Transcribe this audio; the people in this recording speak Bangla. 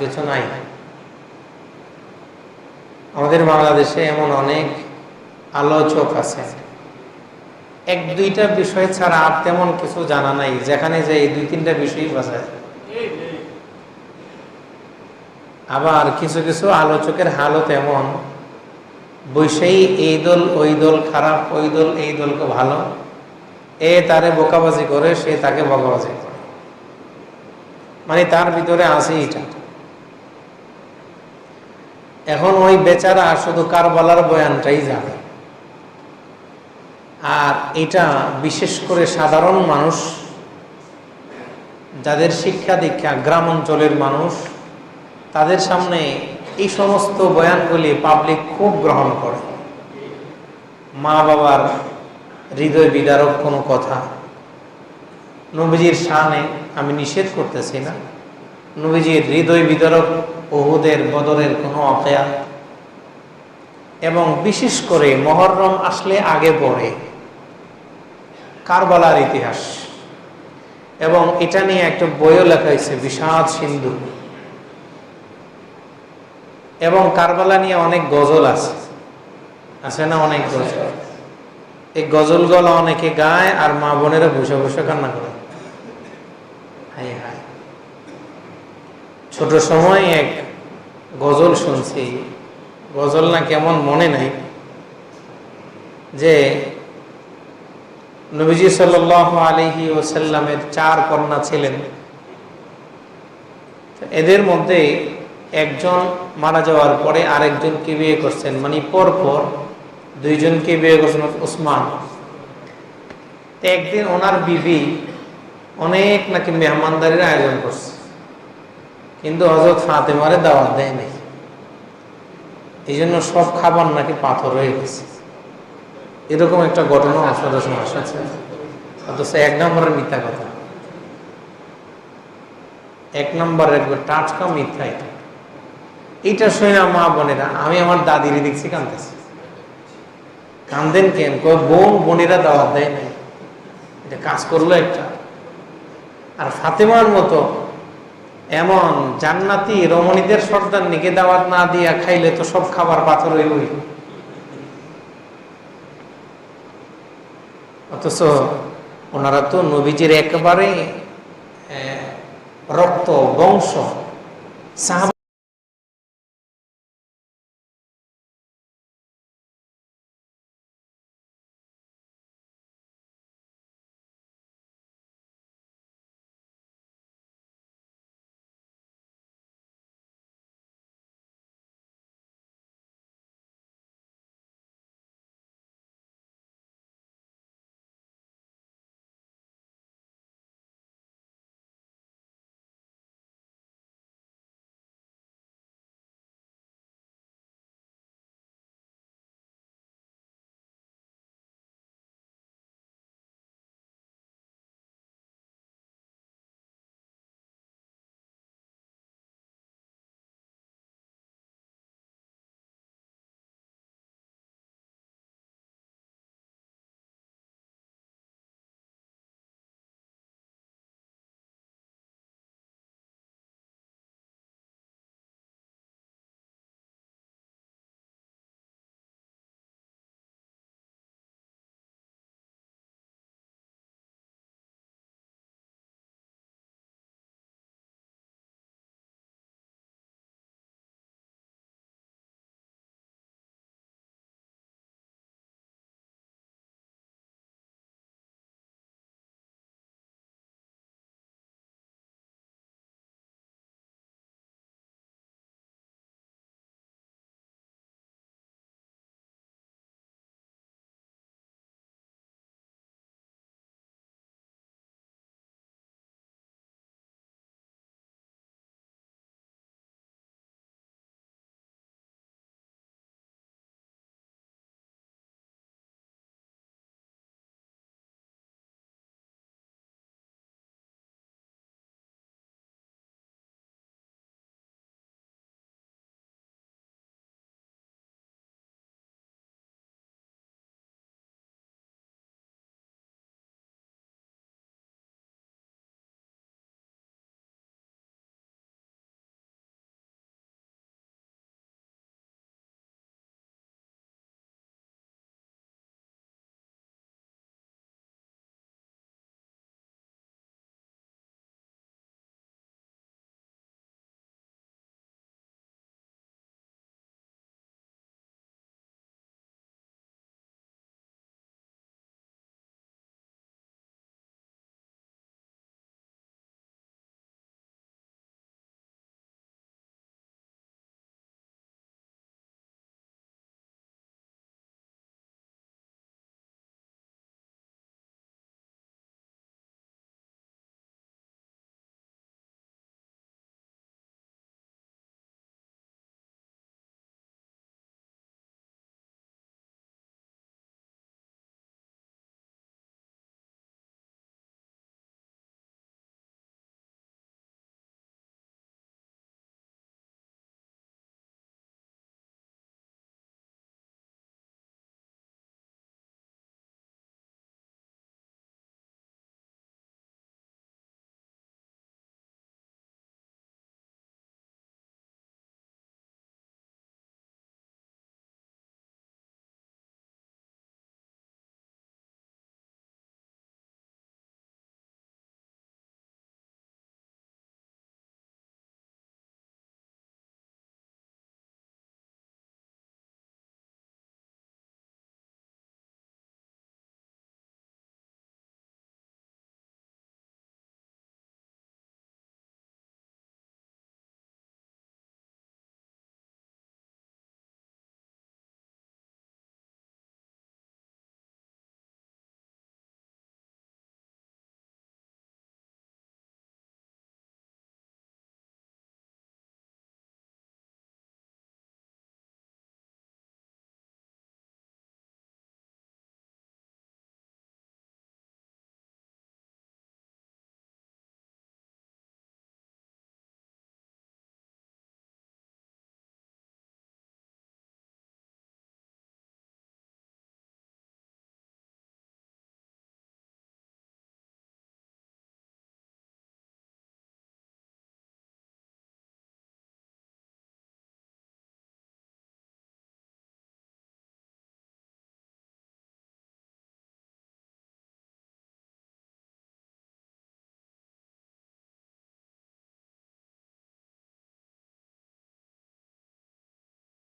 কিছু নাই। আমাদের বাংলাদেশে এমন অনেক আলোচক আছে। এক দুইটা বিষয় ছাড়া আর তেমন কিছু জানা নাই, যেখানে যে এই দুই তিনটা বিষয়ই বাঁচায়। আবার কিছু কিছু আলোচকের হালত এমন বৈশেই এই দল, ওই দল খারাপ, ওই দল, এই দলকে ভালো। এ তারে বোকাবাজি করে, সে তাকে বকাবাজি করে। মানে তার ভিতরে আছে এটা এখন ওই বেচারা শুধু কারবালার বয়ানটাই জানে। আর এটা বিশেষ করে সাধারণ মানুষ, যাদের শিক্ষা দীক্ষা, গ্রাম অঞ্চলের মানুষ, তাদের সামনে এই সমস্ত বয়ানগুলি পাবলিক খুব গ্রহণ করে। মা বাবার হৃদয় বিদারক কোনো কথা। নবীজির শানে আমি নিষেধ করতেছি না। নবীজির হৃদয় বিদারক ওহুদের বদরের কোনো অকেয়া। এবং বিশেষ করে মহরম আসলে আগে পড়ে কারবালার ইতিহাস। এবং এটা নিয়ে একটা বইও লেখা হয়েছে বিষাদ সিন্ধু। এবং কারবালা নিয়ে অনেক গজল আছে। আছে না অনেক গজল? এই গজলগুলো অনেকে গায় আর মা বোনেরা বসে বসে কান্না করে। হাই হাই ছোট সময় এক গজল শুনছি। গজল না কেমন মনে নাই। যে নবীজি সাল আলহি ওসাল্লামের চার কন্যা ছিলেন। এদের মধ্যে একজন মারা যাওয়ার পরে আরেকজনকে বিয়ে করছেন। মানে পর পর দুইজনকে বিয়ে করছেন ওসমান। তো একদিন ওনার বিবি অনেক নাকি মেহমানদারির আয়োজন করছে। কিন্তু হজরত ফাতেমারে দাওয়াত দেয় এই জন্য সব খাবার নাকি পাথর হয়ে গেছে। এরকম একটা ঘটনা আপনাদের সমাজ আছে। অথচ এক নম্বরের মিথ্যা কথা। এক নম্বর একবার টাটকা মিথ্যা এটা। এইটা শুনে মা বোনেরা, আমি আমার দাদিরে দেখছি কানতেছি কান্দেন কেন? বোন বোনেরা দাওয়াত দেয় নাই। এটা কাজ করল একটা। আর ফাতেমার মতো এমন জান্নাতি রমণীদের সর্দার নিকে দাওয়াত না দিয়া খাইলে তো সব খাবার পাথর হইবই। অথচ ওনারা তো নবীজির একেবারে রক্ত বংশ, সাহাবা